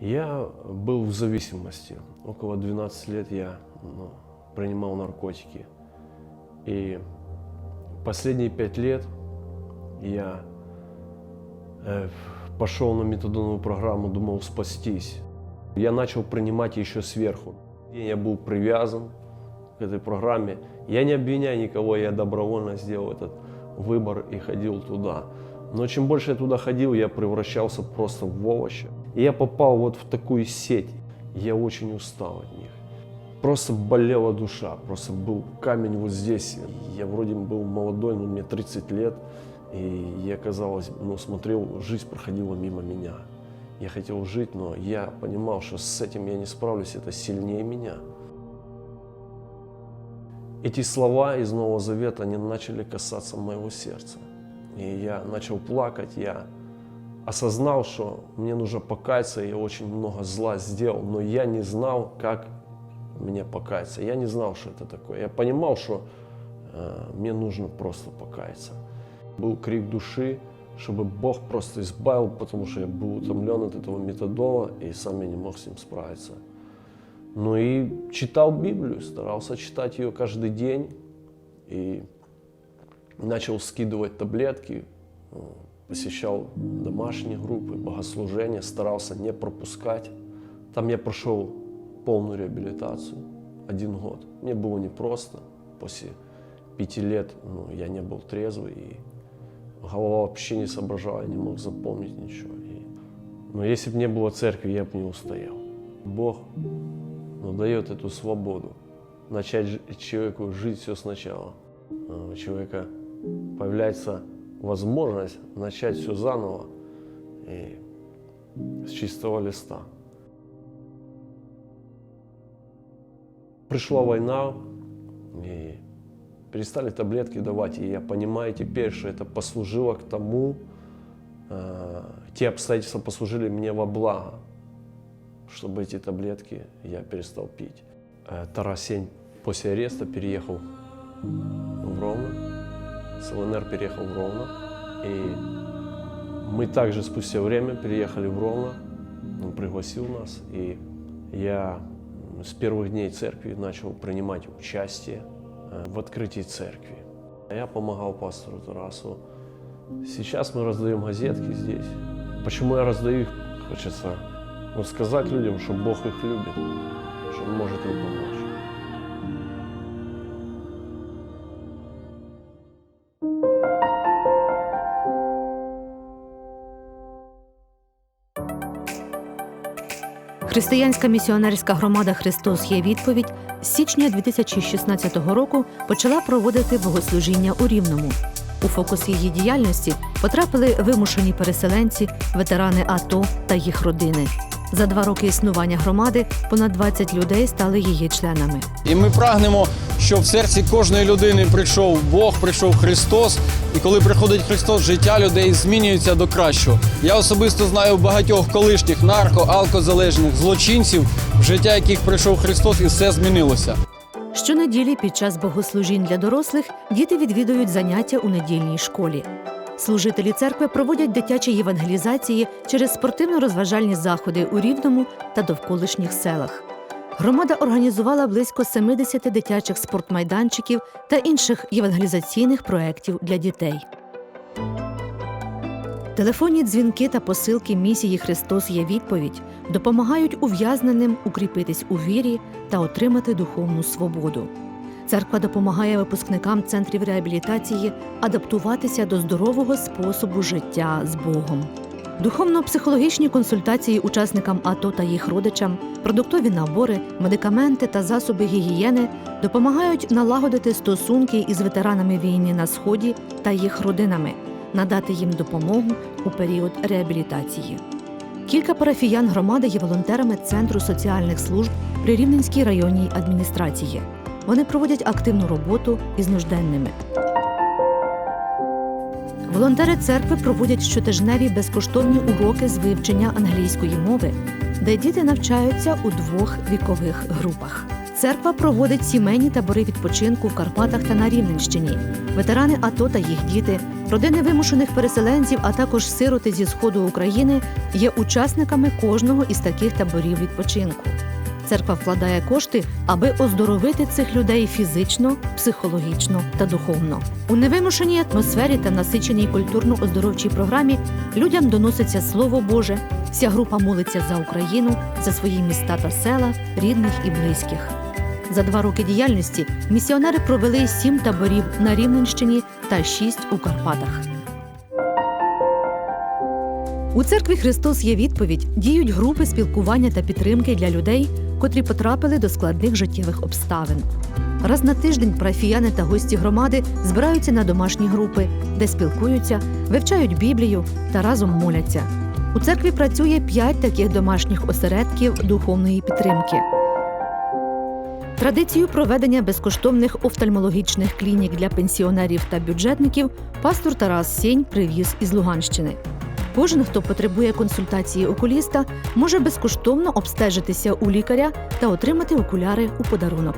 Я был в зависимости. Около 12 лет я ну, принимал наркотики. И последние пять лет я э, пошел на метадоновую программу, думал спастись. Я начал принимать еще сверху. Я был привязан к этой программе. Я не обвиняю никого, я добровольно сделал этот выбор и ходил туда. Но чем больше я туда ходил, я превращался просто в овощи. И я попал вот в такую сеть. Я очень устал от них. Просто болела душа, просто был камень вот здесь. Я вроде был молодой, но мне 30 лет. И я, казалось, ну, смотрел, жизнь проходила мимо меня. Я хотел жить, но я понимал, что с этим я не справлюсь, это сильнее меня. Эти слова из Нового Завета, они начали касаться моего сердца. И я начал плакать, я осознал, что мне нужно покаяться, я очень много зла сделал, но я не знал, как мне покаяться. Я не знал, что это такое. Я понимал, что э, мне нужно просто покаяться. Был крик души, чтобы Бог просто избавил, потому что я был утомлен от этого методола, и сам я не мог с ним справиться. Ну и читал Библию, старался читать ее каждый день, и начал скидывать таблетки, посещал домашние группы, богослужения, старался не пропускать. Там я прошел полную реабилитацию, один год. Мне было непросто, после пяти лет ну, я не был трезвый, и голова вообще не соображала, я не мог запомнить ничего. И- но если бы не было церкви, я бы не устоял. Бог ну, дает эту свободу, начать жи- человеку жить все сначала. А У человека появляется возможность начать все заново и с чистого листа. Пришла война, и перестали таблетки давать, и я понимаю теперь, что это послужило к тому, э, те обстоятельства послужили мне во благо, чтобы эти таблетки я перестал пить. Э, Тарасень после ареста переехал в Ровно, с ЛНР переехал в Ровно, и мы также спустя время переехали в Ровно, он пригласил нас, и я с первых дней церкви начал принимать участие э, в открытии церкви. Я помогал пастору Тарасу. Сейчас мы раздаем газетки здесь. Почему я раздаю их? Хочется ну, сказать людям, что Бог их любит, что Он может им помочь. Християнська місіонерська громада Христос є відповідь з січня 2016 року почала проводити богослужіння у Рівному. У фокус її діяльності потрапили вимушені переселенці, ветерани АТО та їх родини. За два роки існування громади понад 20 людей стали її членами. І ми прагнемо, щоб в серці кожної людини прийшов Бог, прийшов Христос. І коли приходить Христос, життя людей змінюється до кращого. Я особисто знаю багатьох колишніх нарко, алкозалежних злочинців, в життя яких прийшов Христос, і все змінилося. Щонеділі під час богослужінь для дорослих діти відвідують заняття у недільній школі. Служителі церкви проводять дитячі євангелізації через спортивно-розважальні заходи у Рівному та довколишніх селах. Громада організувала близько 70 дитячих спортмайданчиків та інших євангелізаційних проєктів для дітей. Телефонні дзвінки та посилки місії Христос є відповідь допомагають ув'язненим укріпитись у вірі та отримати духовну свободу. Церква допомагає випускникам центрів реабілітації адаптуватися до здорового способу життя з Богом. Духовно-психологічні консультації учасникам АТО та їх родичам, продуктові набори, медикаменти та засоби гігієни допомагають налагодити стосунки із ветеранами війни на сході та їх родинами, надати їм допомогу у період реабілітації. Кілька парафіян громади є волонтерами Центру соціальних служб при Рівненській районній адміністрації. Вони проводять активну роботу із нужденними. Волонтери церкви проводять щотижневі безкоштовні уроки з вивчення англійської мови, де діти навчаються у двох вікових групах. Церква проводить сімейні табори відпочинку в Карпатах та на Рівненщині. Ветерани АТО та їх діти, родини вимушених переселенців, а також сироти зі сходу України є учасниками кожного із таких таборів відпочинку. Церква вкладає кошти, аби оздоровити цих людей фізично, психологічно та духовно. У невимушеній атмосфері та насиченій культурно-оздоровчій програмі людям доноситься Слово Боже. Вся група молиться за Україну, за свої міста та села, рідних і близьких. За два роки діяльності місіонери провели сім таборів на Рівненщині та шість у Карпатах. У церкві Христос є відповідь діють групи спілкування та підтримки для людей, котрі потрапили до складних життєвих обставин. Раз на тиждень парафіяни та гості громади збираються на домашні групи, де спілкуються, вивчають Біблію та разом моляться. У церкві працює п'ять таких домашніх осередків духовної підтримки. Традицію проведення безкоштовних офтальмологічних клінік для пенсіонерів та бюджетників пастор Тарас Сєнь привіз із Луганщини. Кожен, хто потребує консультації окуліста, може безкоштовно обстежитися у лікаря та отримати окуляри у подарунок.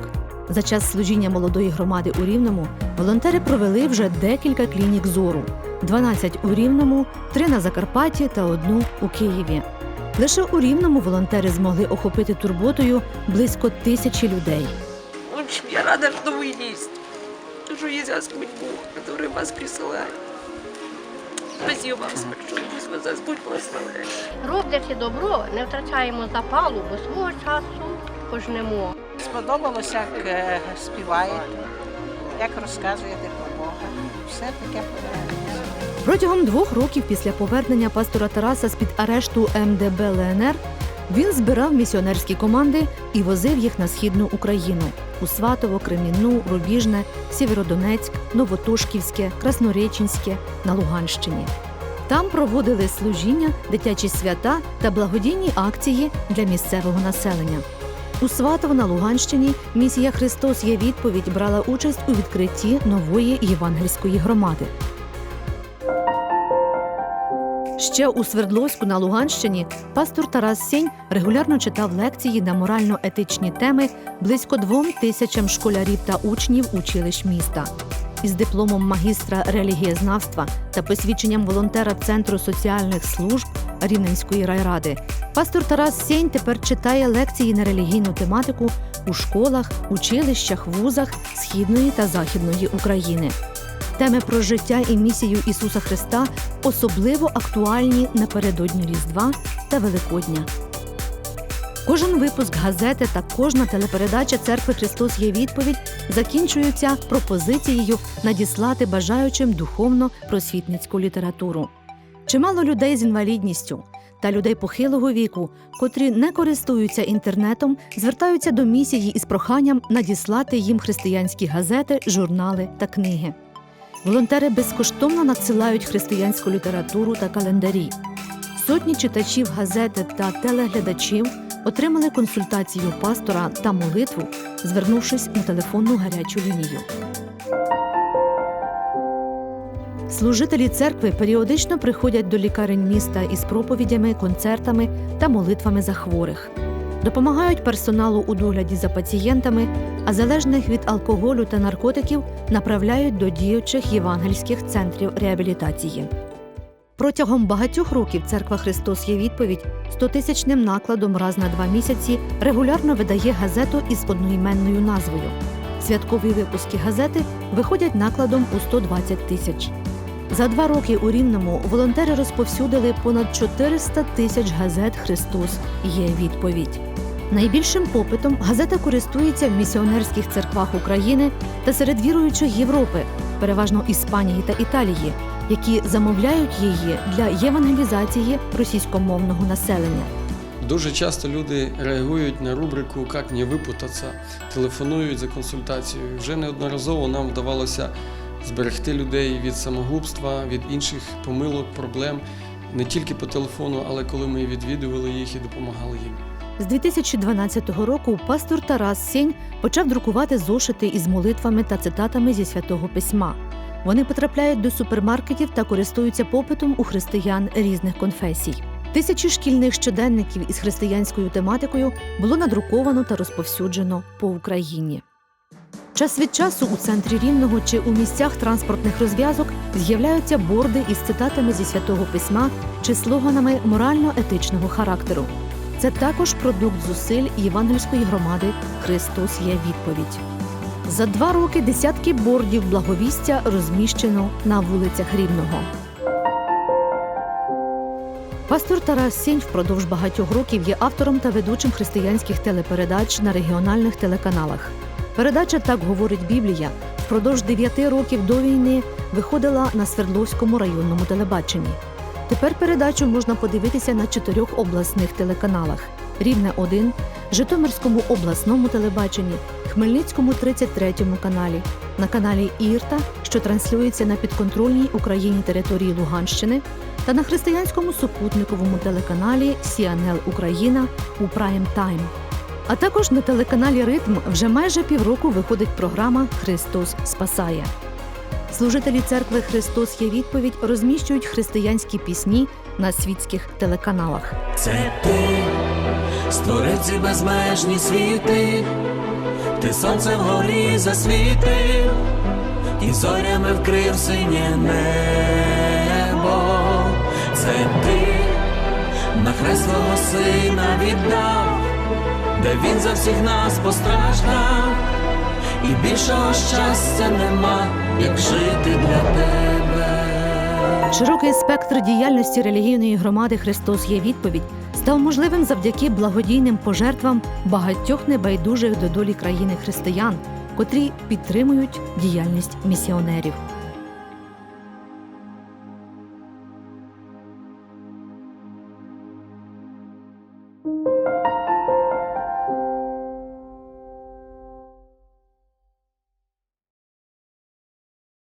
За час служіння молодої громади у Рівному волонтери провели вже декілька клінік зору: 12 у Рівному, 3 на Закарпатті та одну у Києві. Лише у Рівному волонтери змогли охопити турботою близько тисячі людей. В общем, я рада, что вы есть. Что есть Господь Бог, который вас присылает. Спасибо вам Господь благословляет. Роблячи добро, не втрачаємо запалу, бо свого часу пожнемо. Сподобалося, як е, співаєте, як розказуєте про Бога. Все таке подобається. Протягом двох років після повернення пастора Тараса з під арешту МДБ ЛНР він збирав місіонерські команди і возив їх на східну Україну у Сватово, Кремінну, Рубіжне, Сєвєродонецьк, Новотушківське, Краснореченське на Луганщині. Там проводили служіння, дитячі свята та благодійні акції для місцевого населення. У Сватово на Луганщині місія Христос є відповідь брала участь у відкритті нової євангельської громади. Ще у Свердловську на Луганщині пастор Тарас Сєнь регулярно читав лекції на морально-етичні теми близько двом тисячам школярів та учнів училищ міста. Із дипломом магістра релігієзнавства та посвідченням волонтера Центру соціальних служб Рівненської райради пастор Тарас Сєнь тепер читає лекції на релігійну тематику у школах, училищах, вузах Східної та Західної України. Теми про життя і місію Ісуса Христа особливо актуальні напередодні Різдва та Великодня. Кожен випуск газети та кожна телепередача Церкви Христос є відповідь закінчуються пропозицією надіслати бажаючим духовно просвітницьку літературу. Чимало людей з інвалідністю та людей похилого віку, котрі не користуються інтернетом, звертаються до місії із проханням надіслати їм християнські газети, журнали та книги. Волонтери безкоштовно надсилають християнську літературу та календарі. Сотні читачів газети та телеглядачів отримали консультацію пастора та молитву, звернувшись на телефонну гарячу лінію. Служителі церкви періодично приходять до лікарень міста із проповідями, концертами та молитвами за хворих. Допомагають персоналу у догляді за пацієнтами, а залежних від алкоголю та наркотиків направляють до діючих євангельських центрів реабілітації. Протягом багатьох років церква Христос є відповідь 100-тисячним накладом раз на два місяці регулярно видає газету із одноіменною назвою. Святкові випуски газети виходять накладом у 120 тисяч. За два роки у Рівному волонтери розповсюдили понад 400 тисяч газет Христос є відповідь. Найбільшим попитом газета користується в місіонерських церквах України та серед віруючих Європи, переважно Іспанії та Італії, які замовляють її для євангелізації російськомовного населення. Дуже часто люди реагують на рубрику «Как не випутатися», телефонують за консультацією. Вже неодноразово нам вдавалося зберегти людей від самогубства, від інших помилок, проблем не тільки по телефону, але коли ми відвідували їх і допомагали їм. З 2012 року пастор Тарас Сєнь почав друкувати зошити із молитвами та цитатами зі святого письма. Вони потрапляють до супермаркетів та користуються попитом у християн різних конфесій. Тисячі шкільних щоденників із християнською тематикою було надруковано та розповсюджено по Україні. Час від часу у центрі Рівного чи у місцях транспортних розв'язок з'являються борди із цитатами зі святого письма чи слоганами морально-етичного характеру. Це також продукт зусиль євангельської громади Христос є відповідь. За два роки десятки бордів благовістя розміщено на вулицях Рівного. Пастор Тарас Сінь впродовж багатьох років є автором та ведучим християнських телепередач на регіональних телеканалах. Передача Так говорить Біблія впродовж дев'яти років до війни виходила на Свердловському районному телебаченні. Тепер передачу можна подивитися на чотирьох обласних телеканалах: Рівне 1, Житомирському обласному телебаченні, Хмельницькому 33-му каналі, на каналі Ірта, що транслюється на підконтрольній Україні території Луганщини, та на християнському супутниковому телеканалі CNL Україна у Прайм Тайм. А також на телеканалі Ритм вже майже півроку виходить програма Христос спасає. Служителі церкви Христос є відповідь розміщують християнські пісні на світських телеканалах. Це ти, створив ці безмежні світи, ти сонце вгорі засвітив, і зорями вкрив синє небо. Це ти на хрест сина віддав, де він за всіх нас постраждав, і більшого щастя нема, як жити для тебе. Широкий спектр діяльності релігійної громади Христос є відповідь став можливим завдяки благодійним пожертвам багатьох небайдужих до долі країни християн, котрі підтримують діяльність місіонерів.